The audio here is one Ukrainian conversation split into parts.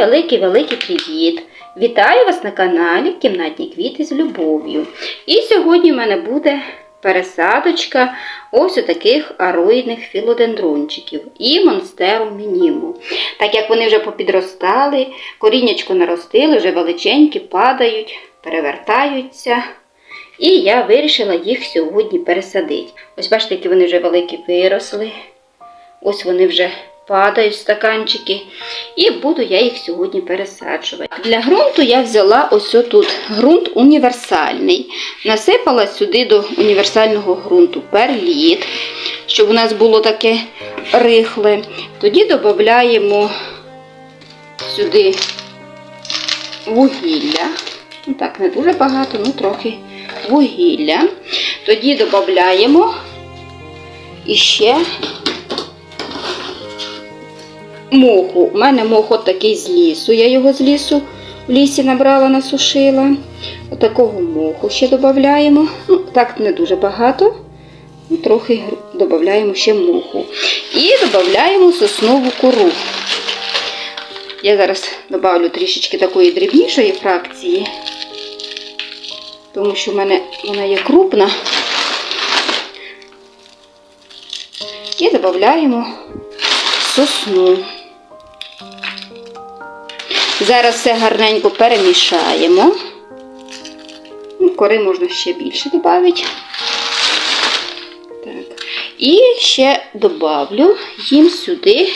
великий-великий привіт! Вітаю вас на каналі Кімнатні квіти з любов'ю. І сьогодні в мене буде пересадочка ось у таких ароїдних філодендрончиків і монстеру мініму. Так як вони вже попідростали, коріннячко наростили, вже величенькі, падають, перевертаються. І я вирішила їх сьогодні пересадити. Ось бачите, які вони вже великі виросли. Ось вони вже падають стаканчики. І буду я їх сьогодні пересаджувати. Для ґрунту я взяла ось тут ґрунт універсальний. Насипала сюди до універсального ґрунту перліт, щоб у нас було таке рихле. Тоді додаємо сюди вугілля. Ну так, не дуже багато, ну трохи вугілля. Тоді додаємо іще моху. У мене мох от такий з лісу. Я його з лісу в лісі набрала, насушила. Отакого моху ще додаємо. Ну, так не дуже багато. Ну, трохи додаємо ще моху. І додаємо соснову кору. Я зараз додавлю трішечки такої дрібнішої фракції, тому що в мене вона є крупна. І додаємо сосну. Зараз все гарненько перемішаємо. Ну, Кори можна ще більше додати. Так. І ще добавлю їм сюди,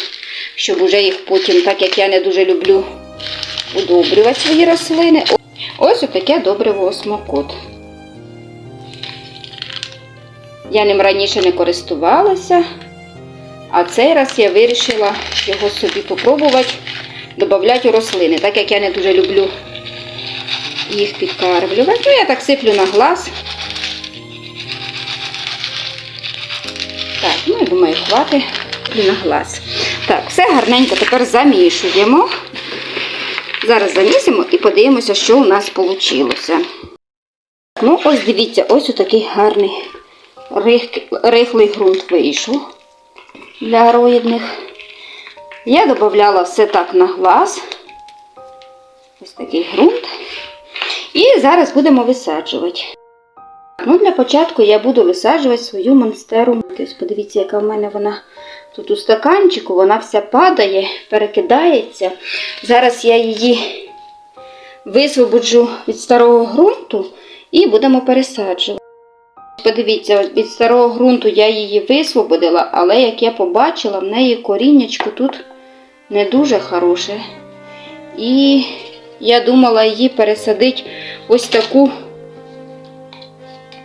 щоб уже їх потім, так як я не дуже люблю удобрювати свої рослини. Ось отаке добриво осмокот. Я ним раніше не користувалася, а цей раз я вирішила його собі попробувати додати у рослини, так як я не дуже люблю їх підкармлювати. Ну, я так сиплю на глаз. Так, ну я думаю, хватить і на глаз. Так, все гарненько тепер замішуємо. Зараз замісимо і подивимося, що у нас вийшло. Ну, ось дивіться, ось отакий гарний рихлий ґрунт вийшов для ароїдних. Я додавала все так на глаз. Ось такий ґрунт. І зараз будемо висаджувати. Ну, Для початку я буду висаджувати свою монстеру. Ось подивіться, яка в мене вона тут у стаканчику, вона вся падає, перекидається. Зараз я її висвободжу від старого ґрунту і будемо пересаджувати. Подивіться, від старого ґрунту я її висвободила, але як я побачила, в неї коріннячко тут не дуже хороше. І я думала її пересадити ось таку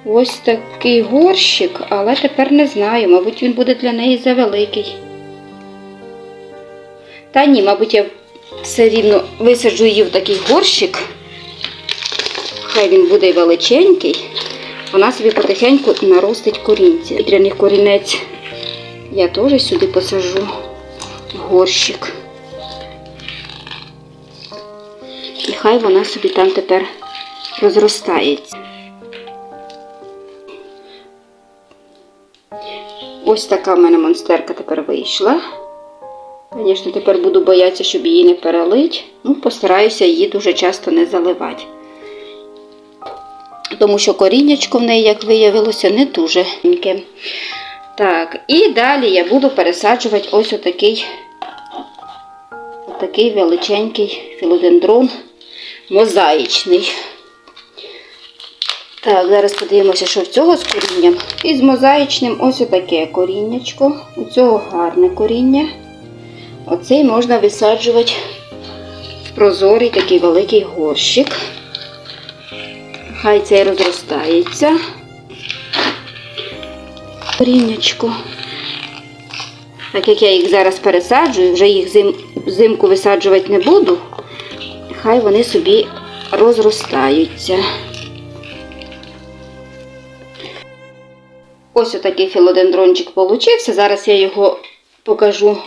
ось такий горщик, але тепер не знаю, мабуть, він буде для неї завеликий. Та ні, мабуть, я все рівно висаджу її в такий горщик. Хай він буде величенький. Вона собі потихеньку наростить корінці. Вітряний корінець я теж сюди посажу горщик. І хай вона собі там тепер розростається. Ось така в мене монстерка тепер вийшла. Звісно, тепер буду боятися, щоб її не перелить. Ну, постараюся її дуже часто не заливати. Тому що коріннячко в неї, як виявилося, не дуже. Так, і далі я буду пересаджувати ось отакий отакий величенький філодендрон мозаїчний. Так, зараз подивимося, що в цього з корінням. І з мозаїчним ось отаке коріннячко. У цього гарне коріння. Оцей можна висаджувати в прозорий такий великий горщик. Хай цей розростається. Коріннячко. Так як я їх зараз пересаджую, вже їх зим, взимку висаджувати не буду, хай вони собі розростаються. Ось отакий філодендрончик получився. Зараз я його покажу,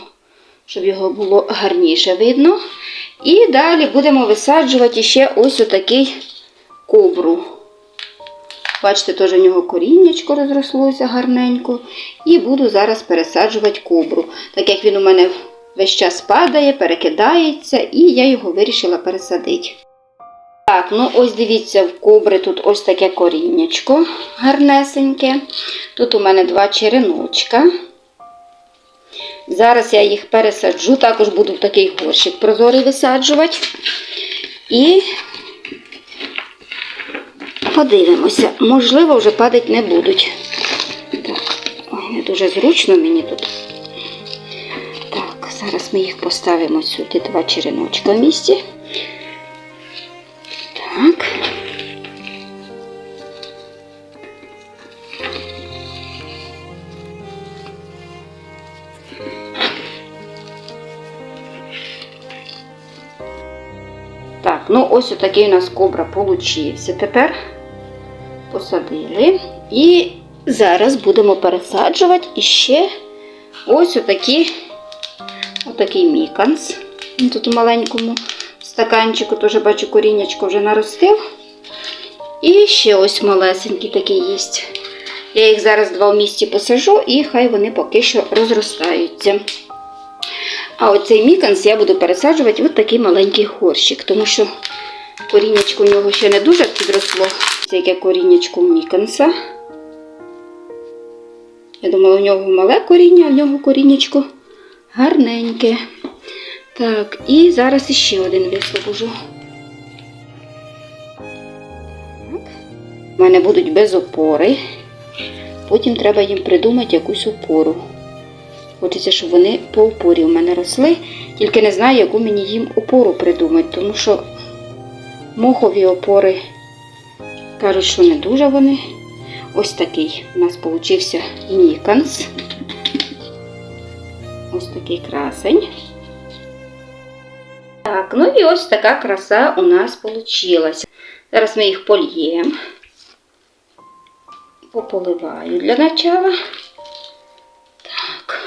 щоб його було гарніше видно. І далі будемо висаджувати ще ось отакий кобру. Бачите, теж у нього коріннячко розрослося гарненько. І буду зараз пересаджувати кобру. Так як він у мене весь час падає, перекидається, і я його вирішила пересадити. Так, ну ось дивіться, в кобри тут ось таке коріннячко гарнесеньке. Тут у мене два череночка. Зараз я їх пересаджу, також буду в такий горщик прозорий висаджувати. І подивимося, можливо, вже падати не будуть. Так, ой, не дуже зручно мені тут. Так, зараз ми їх поставимо сюди, два череночка в місці. Так. Так, ну ось отакий у нас кобра получився. Тепер посадили. І зараз будемо пересаджувати іще ось отакі, отакий міканс. Тут у маленькому стаканчику теж бачу коріннячко вже наростив. І ще ось малесенький такий є. Я їх зараз два в місці посажу і хай вони поки що розростаються. А оцей міканс я буду пересаджувати в такий маленький горщик, тому що коріннячко у нього ще не дуже підросло. Це яке коріннячко міканса. Я думала, у нього мале коріння, а в нього коріннячко гарненьке. Так, і зараз іще один висвобожу. Так. У мене будуть без опори. Потім треба їм придумати якусь опору. Хочеться, щоб вони по опорі в мене росли. Тільки не знаю, яку мені їм опору придумати, тому що мохові опори кажуть, що не дуже вони. Ось такий у нас получився Ніканс. Ось такий красень. Так, ну і ось така краса у нас получилась. Зараз ми їх польємо. Пополиваю для начала. Так.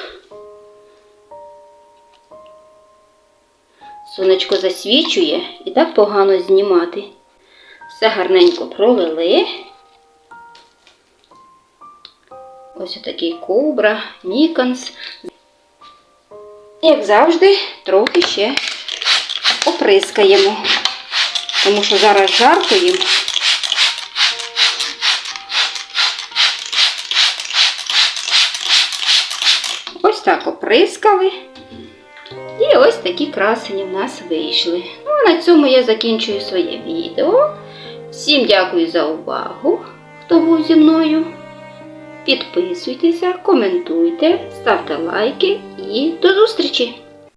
Сонечко засвічує і так погано знімати. Все гарненько пролили. Ось отакий кобра, міканс. Як завжди, трохи ще оприскаємо, тому що зараз жарко їм. Ось так оприскали. І ось такі красені в нас вийшли. Ну, а на цьому я закінчую своє відео. Всім дякую за увагу, хто був зі мною. Підписуйтеся, коментуйте, ставте лайки і до зустрічі!